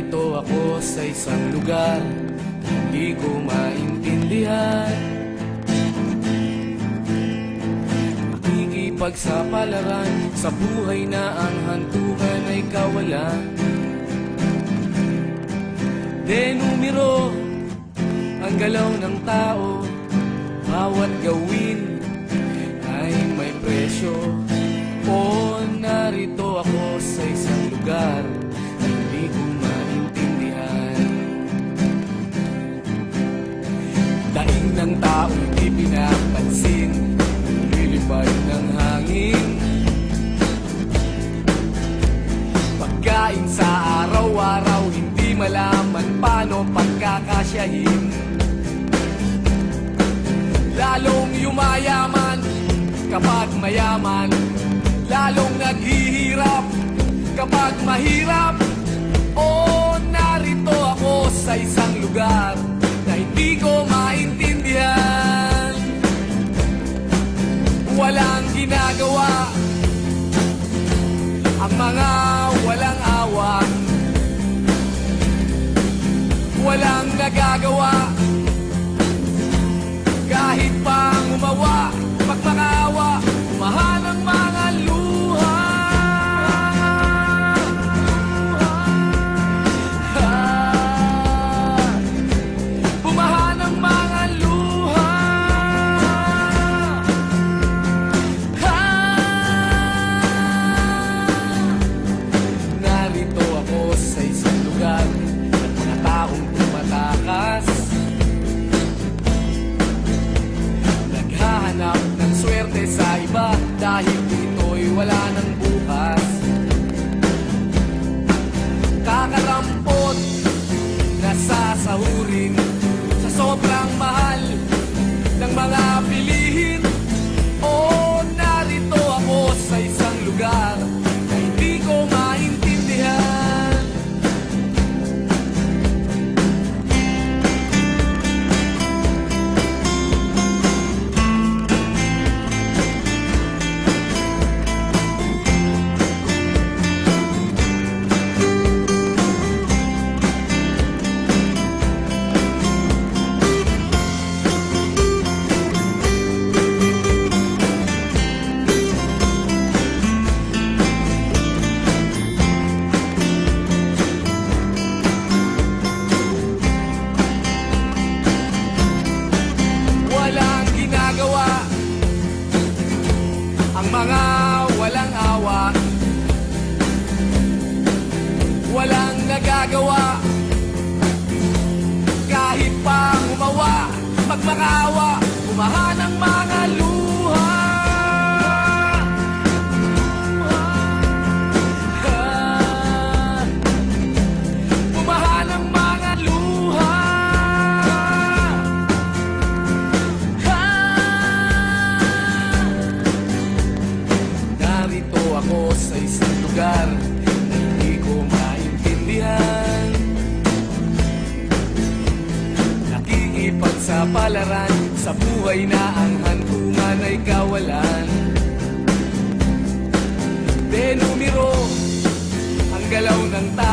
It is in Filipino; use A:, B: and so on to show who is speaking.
A: narito ako sa isang lugar Hindi ko maintindihan. Nakikipagsapalaran sa buhay na ang hantungan ay kawalan. Denumero ang galaw ng tao Bawat gawin ay may presyo. O ng tao hindi pinapansin Lilipad ng hangin. Pagkain sa araw-araw Hindi malaman paano pagkakasyahin. Lalong yumayaman kapag mayaman. Lalong naghihirap kapag mahirap Walang ginagawa. Ang mga walang awa. Walang nagagawa wala ng Ang mga walang awa Walang nagagawa. Kahit pa umawa Magmakaawa Umahan lugar hindi ko maintindihan. Nakikipagsapalaran sa buhay na ang hantungan ay kawalan. Denumero ang galaw ng tao